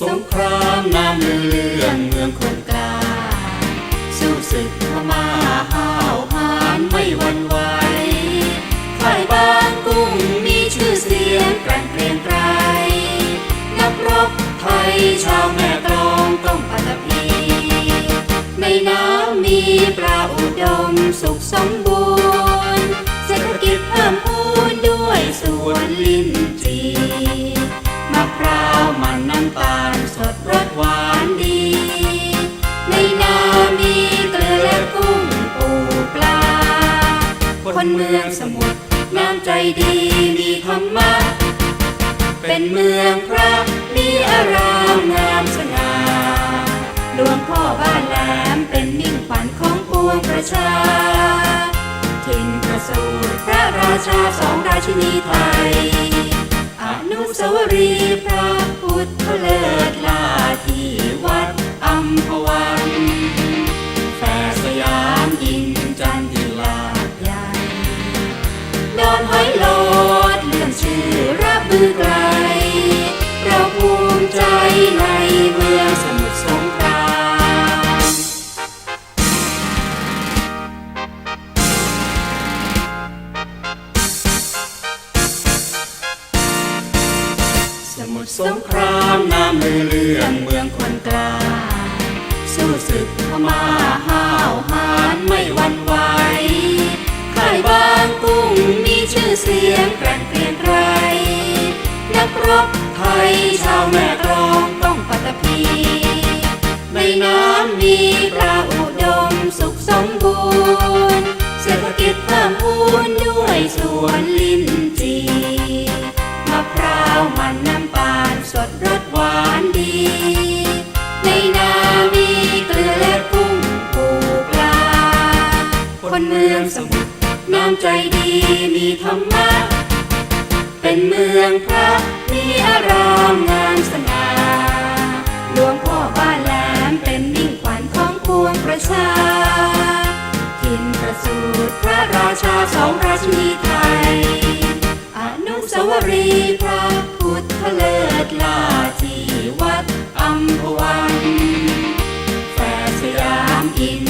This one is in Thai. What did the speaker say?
สงครามน้ำเลืองเมืองคนกล้าสู้ศึกพม่าห้าวหาญไม่หวั่นไหวฝ่ายบางกุ้งมีชื่อเสียงแกร่งเกรียงไกรนักรบไทยชาวแม่กลองต้องปัตตภีในน้ำมีปลาอุดมสุขสมบูรณ์เศรษฐกิจเพิ่มพูนด้วยสวนลิ้นจีมะพร้าวมันน้ำตาล คนเมืองสมุทรน้ำใจดีมีธรรมะ เป็นเมืองพระมีอารามงามสง่าหลวงพ่อบ้านแหลมเป็นมิ่งขวัญของปวงประชาถิ่นประสูติพระราชาสองราชินีไทย อนุสาวรีย์พระพุทธเลิศ ดอนหอยโลดเลื่อนชื่อรับมือไกล เราภูมิใจในเมืองสมุทรสงครามสมุทรสงครามน้ำมือเลื่องเมืองคนกล้าสู้ศึกพม่า กรบไทยชาวแม่กลองต้องปัตตภีในน้ำมีปลาอุดมสุขสมบูรณ์ เศรษฐกิจเพิ่มพูนด้วยสวนลิ้นจีมะพร้าวมันน้ำตาลสดรสหวานดี ในนามีเกลือและกุ้งปูปลา คนเมืองสมุทรน้ำใจดีมีธรรมะ เป็นเมืองพระมีอารามงามสง่าหลวงพ่อบ้านแหลมเป็นมิ่งขวัญของปวงประชาถิ่นประสูติพระราชาสองราชินีไทย อนุสาวรีย์พระพุทธเลิศลาที่วัดอัมพวันแฝดสยามอิน